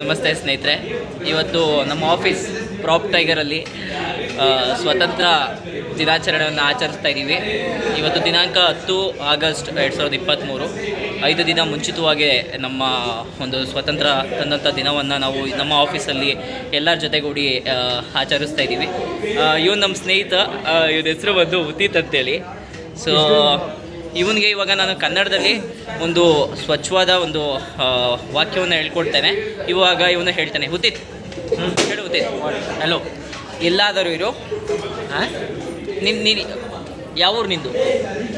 ನಮಸ್ತೆ ಸ್ನೇಹಿತರೆ. ಇವತ್ತು ನಮ್ಮ ಆಫೀಸ್ ಪ್ರಾಪ್ ಟೈಗರಲ್ಲಿ ಸ್ವತಂತ್ರ ದಿನಾಚರಣೆಯನ್ನು ಆಚರಿಸ್ತಾ ಇದ್ದೀವಿ ಇವತ್ತು ದಿನಾಂಕ ಹತ್ತು ಆಗಸ್ಟ್ ಎರಡು ಸಾವಿರದ ಇಪ್ಪತ್ತ್ಮೂರು ಐದು ದಿನ ಮುಂಚಿತವಾಗಿ ನಮ್ಮ ಒಂದು ಸ್ವತಂತ್ರ ತಂದಂಥ ದಿನವನ್ನು ನಾವು ನಮ್ಮ ಆಫೀಸಲ್ಲಿ ಎಲ್ಲರ ಜೊತೆಗೂಡಿ ಆಚರಿಸ್ತಾ ಇದ್ದೀವಿ ಇವನು ನಮ್ಮ ಸ್ನೇಹಿತ ಇವನ ಹೆಸರು ಬಂದು ಉದಿತ್ ಅಂತೇಳಿ. ಸೊ ಇವನಿಗೆ ಇವಾಗ ನಾನು ಕನ್ನಡದಲ್ಲಿ ಒಂದು ಸ್ವಚ್ಛವಾದ ಒಂದು ವಾಕ್ಯವನ್ನು ಹೇಳ್ಕೊಡ್ತೇನೆ. ಇವಾಗ ಇವನು ಹೇಳ್ತಾನೆ ಉದಿತ್ ಹೇಳು ಉದಿತ್ ಹಲೋ. ಎಲ್ಲಾದರೂ ಇರು. ಹಾಂ ನಿನ್ ನೀನು ಯಾವ ಊರು ನಿಂದು?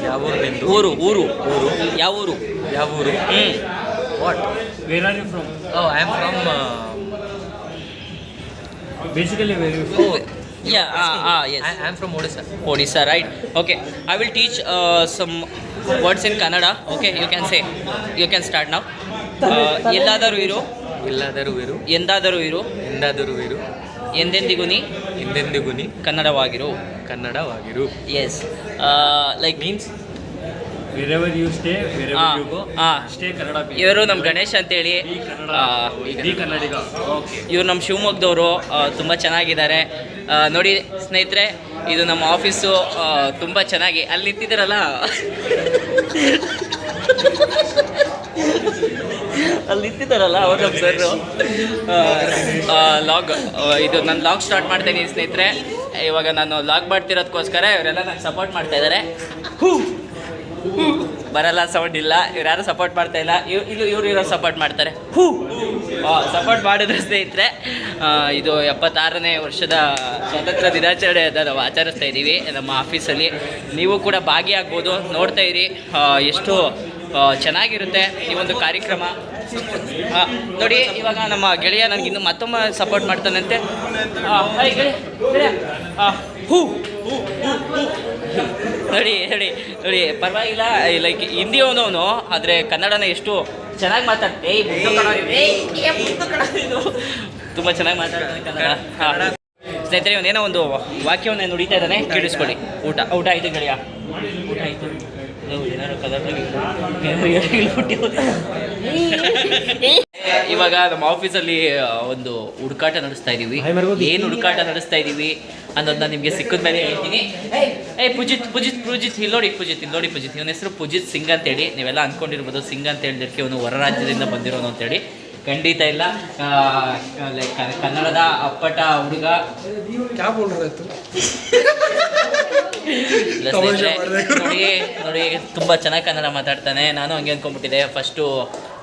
ಯಾವ ಊರು ನಿಂದು? ಊರು ಊರು. ಊರು. ಯಾವ ಊರು? ಯಾವ ಊರು? ಹ್ಞೂ what where are you from oh I am from basically where you oh yeah ಹಾಂ ಹಾಂ yes I am from Odisha Odisha, right? Okay, I will teach uh, some words in Kannada okay you can say you can start ನಾವು ಎಲ್ಲಾದರೂ ಇರು. ಎಲ್ಲಾದರೂ ಇರು. ಎಂದಾದರೂ ಇರು. ಎಂದಾದರೂ ಇರು. ಎಂದೆಂದಿಗೂ ನೀ? ಎಂದೆಂದಿಗೂ ನೀ? ಕನ್ನಡವಾಗಿರು. ಕನ್ನಡವಾಗಿರು. ಎಸ್ ಲೈಕ್ ಮೀನ್ಸ್ ಇವರು ನಮ್ಮ ಗಣೇಶ್ ಅಂತೇಳಿ. ಇವ್ರು ನಮ್ಮ ಶಿವಮೊಗ್ಗದವರು ತುಂಬ ಚೆನ್ನಾಗಿದ್ದಾರೆ. ನೋಡಿ ಸ್ನೇಹಿತರೆ ಇದು ನಮ್ಮ ಆಫೀಸು ತುಂಬ ಚೆನ್ನಾಗಿ. ಅಲ್ಲಿ ನಿಂತಿದ್ದೀರಲ್ಲ? ಅಲ್ಲಿ ನಿಂತಿದ್ದಾರಲ್ಲ ಅವ್ರು ನಮ್ಮ ಸರ್ ಲಾಗ್ ಇದು ನಾನು ಲಾಗ್ ಸ್ಟಾರ್ಟ್ ಮಾಡ್ತೇನೆ ಸ್ನೇಹಿತರೆ. ಇವಾಗ ನಾನು ಲಾಗ್ ಮಾಡ್ತಿರೋದಕ್ಕೋಸ್ಕರ ಇವರೆಲ್ಲ ನಾನು ಸಪೋರ್ಟ್ ಮಾಡ್ತಾ ಇದ್ದಾರೆ. ಬರಲ್ಲ ಸೌಂಡ್ ಇಲ್ಲ ಇವ್ರು ಯಾರು ಸಪೋರ್ಟ್ ಮಾಡ್ತಾ ಇಲ್ಲ, ಇವ್ ಇಲ್ಲಿ ಇವ್ರು ಇರೋ ಸಪೋರ್ಟ್ ಮಾಡ್ತಾರೆ. ಹೂ! ಸಪೋರ್ಟ್ ಮಾಡಿದ್ರೆ ಸ್ನೇಹಿತರೆ ಇದು ಎಪ್ಪತ್ತಾರನೇ ವರ್ಷದ ಸ್ವಾತಂತ್ರ್ಯ ದಿನಾಚರಣೆಯನ್ನು ನಾವು ಆಚರಿಸ್ತಾ ಇದ್ದೀವಿ ನಮ್ಮ ಆಫೀಸಲ್ಲಿ. ನೀವು ಕೂಡ ಭಾಗಿಯಾಗ್ಬೋದು, ನೋಡ್ತಾ ಇರಿ ಎಷ್ಟು ಚೆನ್ನಾಗಿರುತ್ತೆ ಈ ಒಂದು ಕಾರ್ಯಕ್ರಮ. ನೋಡಿ, ಇವಾಗ ನಮ್ಮ ಗೆಳೆಯ ನನಗೆ ಇನ್ನೂ ಮತ್ತೊಮ್ಮೆ ಸಪೋರ್ಟ್ ಮಾಡ್ತಾನಂತೆ. ಹೂ! ನೋಡಿ ಹೇಳಿ ನೋಡಿ ಪರವಾಗಿಲ್ಲ ಲೈಕ್ ಹಿಂದಿ ಅವನವನು ಆದರೆ ಕನ್ನಡನ ಎಷ್ಟು ಚೆನ್ನಾಗಿ ಮಾತಾಡ್ತೆ. ತುಂಬ ಚೆನ್ನಾಗಿ ಮಾತಾಡ್ತಾನೆ ಕನ್ನಡ. ಹಾಂ. ಸ್ನೇಹಿತರೆ ಇವನೇನೋ ಒಂದು ವಾಕ್ಯವನ್ನು ನುಡಿತಾ ಇದ್ದಾನೆ ಕೇಳಿಸ್ಕೊಳ್ಳಿ. ಊಟ ಊಟ ಆಯ್ತು ಗೆಳೆಯ? ಊಟ ಆಯ್ತು. ಇವಾಗ ನಮ್ಮ ಆಫೀಸಲ್ಲಿ ಒಂದು ಹುಡುಕಾಟ ನಡೆಸ್ತಾ ಇದೀವಿ. ಏನು ಹುಡುಕಾಟ ನಡೆಸ್ತಾ ಇದೀವಿ? ಅನ್ನೋದನ್ನ ನಿಮಗೆ ಸಿಕ್ಕಿದ ಮೇಲೆ ಹೇಳ್ತೀನಿ. ಏಯ್, ಪೂಜಿತ್ ಪೂಜಿತ್ ಪೂಜಿತ್ ಇಲ್ಲಿ ನೋಡಿ ಪೂಜಿತ್ ಇಲ್ಲಿ ನೋಡಿ ಪೂಜಿತ್. ಇವನ ಹೆಸರು ಪೂಜಿತ್ ಸಿಂಗ್ ಅಂತೇಳಿ. ನೀವೆಲ್ಲ ಅನ್ಕೊಂಡಿರ್ಬೋದು ಸಿಂಗ್ ಅಂತ ಹೇಳಿದಕ್ಕೆ ಇವನು ಹೊರ ರಾಜ್ಯದಿಂದ ಬಂದಿರೋನು ಅಂತೇಳಿ. ಖಂಡಿತ ಇಲ್ಲ. ಲೈಕ್ ಕನ್ನಡದ ಅಪ್ಪಟ ಹುಡುಗ. ನೋಡಿ ನೋಡಿ ತುಂಬ ಚೆನ್ನಾಗಿ ಕನ್ನಡ ಮಾತಾಡ್ತಾನೆ. ನಾನು ಹಂಗೆ ಅನ್ಕೊಂಡ್ಬಿಟ್ಟಿದೆ. ಫಸ್ಟು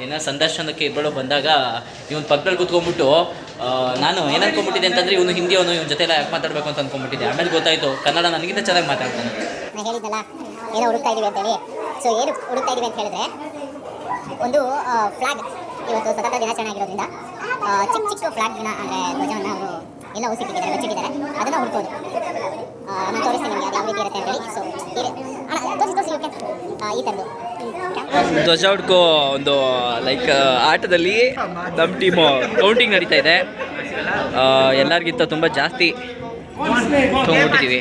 ಏನೋ ಸಂದರ್ಶನಕ್ಕೆ ಇಬ್ಬಳು ಬಂದಾಗ ಇವನ್ ಪಕ್ಕದಲ್ಲಿ ಕೂತ್ಕೊಂಡ್ಬಿಟ್ಟು ನಾನು ಏನನ್ಕೊಂಡ್ಬಿಟ್ಟಿದೆ ಅನ್ಕೊಂಡ್ಬಿಟ್ಟಿದೆ ಇವನು ಹಿಂದಿ ಅವನು ಇವನ್ ಜೊತೆ ಯಾಕೆ ಮಾತಾಡ್ಬೇಕು ಅಂತ ಅನ್ಕೊಂಡ್ಬಿಟ್ಟಿದೆ. ಆಮೇಲೆ ಗೊತ್ತಾಯ್ತು ಕನ್ನಡ ನನಗಿಂತ ಚೆನ್ನಾಗಿ ಮಾತಾಡ್ತಾನೆ. ಏನೋ ಹುಡುಕ್ತಾ ಇದೀವಿ ಅಂತೇಳಿ. ಸೊ ಏನು ಹುಡುಕ್ತಾ ಇದೀವಿ ಅಂತ ಹೇಳಿದ್ರೆ ಒಂದು ಫ್ಲಾಗ್ ಇವತ್ತು ಸ್ವತಂತ್ರ ದಿನಾಚರಣೆ ಆಗಿರೋದ್ರಿಂದ ಚಿಕ್ಕ ಚಿಕ್ಕ ಫ್ಲಾಗ್ನ ಅಂದರೆ ಧ್ವಜವನ್ನು ಅವರು ಎಲ್ಲ ಉಸಿಟ್ಟಿದ್ದಾರೆ ಬಚ್ಚಿಟ್ಟಿದ್ದಾರೆ ಅದನ್ನು ಹುಡ್ಕೋದು. ನಾನು ತೋರಿಸ್ತೀನಿ ನಿಮಗೆ ಯಾವ ರೀತಿ ಇರುತ್ತೆ ಅಂತೇಳಿ. ಸೊ ತೋರಿಸಿ ತೋರಿಸಿ ಈ ಥರದ್ದು. ಧ್ವಜ ಹುಡ್ಕೋ ಒಂದು ಲೈಕ್ ಆಟದಲ್ಲಿ ನಮ್ಮ ಟೀಮು ಕೌಂಟಿಂಗ್ ನಡೀತಾ ಇದೆ. ಎಲ್ಲರಿಗಿಂತ ತುಂಬ ಜಾಸ್ತಿ ತೊಗೊಂಡ್ಬಿಟ್ಟಿದ್ದೀವಿ